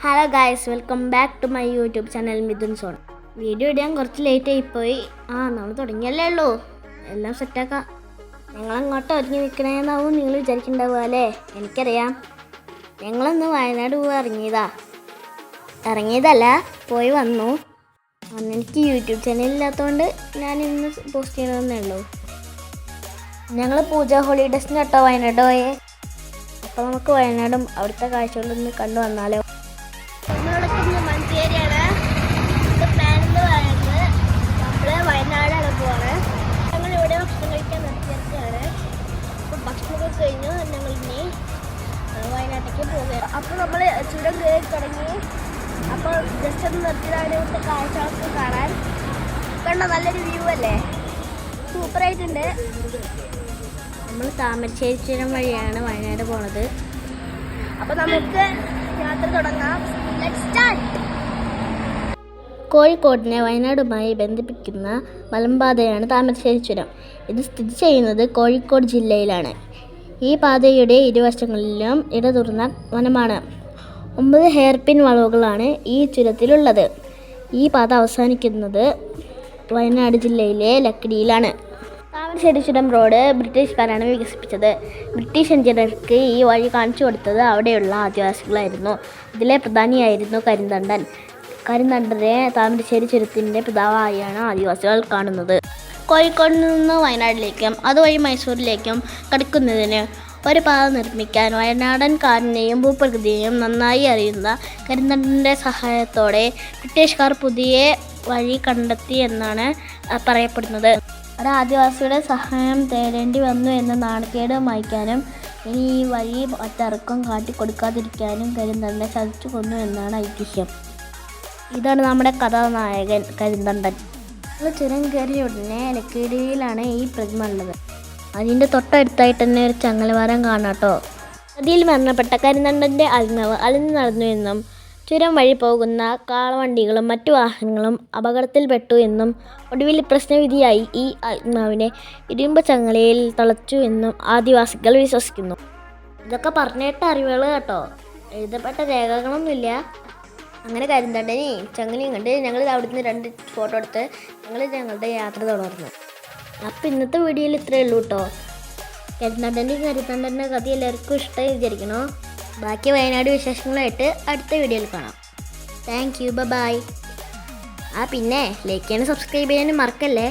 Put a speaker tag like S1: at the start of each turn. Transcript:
S1: Hello guys welcome back to my YouTube channel Mithun zone video ഇടാൻ കുറച്ച് late ആയിപ്പോയി ആ നമ്മൾ തുടങ്ങിയല്ലേ ഉള്ളൂ. എല്ലാം സെറ്റാക്കാം ഞങ്ങൾ അങ്ങോട്ട് ഒരുങ്ങി നിൽക്കണേന്നാവും നിങ്ങൾ വിചാരിക്കണ്ടാവുക അല്ലേ? എനിക്കറിയാം. ഞങ്ങളൊന്ന് വയനാട് പോയി ഇറങ്ങിയതാ. ഇറങ്ങിയതല്ല പോയി വന്നു. അന്ന് എനിക്ക് യൂട്യൂബ് ചാനൽ ഇല്ലാത്തതുകൊണ്ട് ഞാൻ ഇന്ന് പോസ്റ്റ് ചെയ്യണമെന്നേ ഉള്ളൂ. ഞങ്ങൾ പൂജ ഹോളിഡേസിന് കേട്ടോ വയനാട് പോയേ. അപ്പോൾ നമുക്ക് വയനാടും അവിടുത്തെ കാഴ്ചകളൊന്ന് കണ്ടു വന്നാലോ. അപ്പൊ നമ്മൾ ചുരം കയറി തുടങ്ങി. അപ്പോൾ ജസ്റ്റ് ഒന്ന് നിർത്തിയതാണ് ഇവിടുത്തെ കാഴ്ചകളൊക്കെ കാണാൻ. കണ്ടോ നല്ലൊരു വ്യൂ അല്ലേ? സൂപ്പറായിട്ടുണ്ട്. നമ്മൾ താമരശ്ശേരി വഴിയാണ് വയനാട് പോണത്. അപ്പോൾ നമുക്ക് യാത്ര തുടങ്ങാം. കോഴിക്കോടിനെ വയനാടുമായി ബന്ധിപ്പിക്കുന്ന മലമ്പാതയാണ് താമരശ്ശേരി ചുരം. ഇത് സ്ഥിതി ചെയ്യുന്നത് കോഴിക്കോട് ജില്ലയിലാണ്. ഈ പാതയുടെ ഇരുവശങ്ങളിലും ഇടതുറന്ന വനമാണ്. ഒമ്പത് ഹെയർപിൻ വളവുകളാണ് ഈ ചുരത്തിലുള്ളത്. ഈ പാത അവസാനിക്കുന്നത് വയനാട് ജില്ലയിലെ ലക്കിടിയിലാണ്. താമരശ്ശേരി ചുരം റോഡ് ബ്രിട്ടീഷുകാരാണ് വികസിപ്പിച്ചത്. ബ്രിട്ടീഷ് എഞ്ചിനീയർക്ക് ഈ വഴി കാണിച്ചു കൊടുത്തത് അവിടെയുള്ള ആദിവാസികളായിരുന്നു. ഇതിലെ പ്രധാനിയായിരുന്നു കരിന്തണ്ടൻ. കരിന്തണ്ടനെ താമരശ്ശേരി ചുരത്തിന്റെ പിതാവായാണ് ആദിവാസികൾ കാണുന്നത്. കോഴിക്കോട് നിന്ന് വയനാട്ടിലേക്കും അതുവഴി മൈസൂരിലേക്കും കടക്കുന്നതിന് ഒരു പാത നിർമ്മിക്കാൻ വയനാടൻ കാരനെയും ഭൂപ്രകൃതിയെയും നന്നായി അറിയുന്ന കരിന്തണ്ടന്റെ സഹായത്തോടെ ബ്രിട്ടീഷുകാർ പുതിയ വഴി കണ്ടെത്തി എന്നാണ് പറയപ്പെടുന്നത്. ഒരു ആദിവാസിയുടെ സഹായം തേടേണ്ടി വന്നു എന്ന നാണക്കേട് മായ്ക്കാനും ഇനി ഈ വഴി മറ്റാർക്കും കാട്ടിക്കൊടുക്കാതിരിക്കാനും കരിന്തണ്ടനെ ചതിച്ചു കൊന്നു എന്നാണ് ഐതിഹ്യം. ഇതാണ് നമ്മുടെ കഥാനായകൻ കരിന്തണ്ടൻ. ചുരം കയറിയ ഉടനെ ലക്കിടിയിലാണ് ഈ പ്രതിമ ഉള്ളത്. അതിന്റെ തൊട്ടടുത്തായിട്ട് തന്നെ ഒരു ചങ്ങലവാരം കാണാട്ടോ നദിയിൽ മരണപ്പെട്ട കരിന്തണ്ടന്റെ ആത്മാവ് അലിഞ്ഞു നടന്നു എന്നും ചുരം വഴി പോകുന്ന കാളവണ്ടികളും മറ്റു വാഹനങ്ങളും അപകടത്തിൽപ്പെട്ടു എന്നും ഒടുവിൽ പ്രശ്നവിധിയായി ഈ ആത്മാവിനെ ഇരുമ്പ് ചങ്ങലയിൽ തളച്ചു എന്നും ആദിവാസികൾ വിശ്വസിക്കുന്നു. ഇതൊക്കെ പറഞ്ഞിട്ട് അറിവുകൾ കേട്ടോ. എഴുതപ്പെട്ട രേഖകളൊന്നുമില്ല. അങ്ങനെ കരിന്തണ്ടനെയും ചങ്ങലയും കണ്ട് ഞങ്ങൾ നിന്ന് രണ്ട് ഫോട്ടോ എടുത്ത് ഞങ്ങൾ ഞങ്ങളുടെ യാത്ര തുടർന്നു. അപ്പോൾ ഇന്നത്തെ വീഡിയോയിൽ ഇത്രയേ ഉള്ളൂ കേട്ടോ കരിന്തണ്ടന്റെയും കരുത്തണ്ടന്റെ കഥ എല്ലാവർക്കും ഇഷ്ടമായി വിചാരിക്കണോ? ബാക്കി വയനാട് വിശേഷങ്ങളായിട്ട് അടുത്ത വീഡിയോയിൽ കാണാം. താങ്ക് യു ബൈ ആ പിന്നെ ലൈക്ക് ചെയ്യാനും സബ്സ്ക്രൈബ് ചെയ്യാനും മറക്കല്ലേ?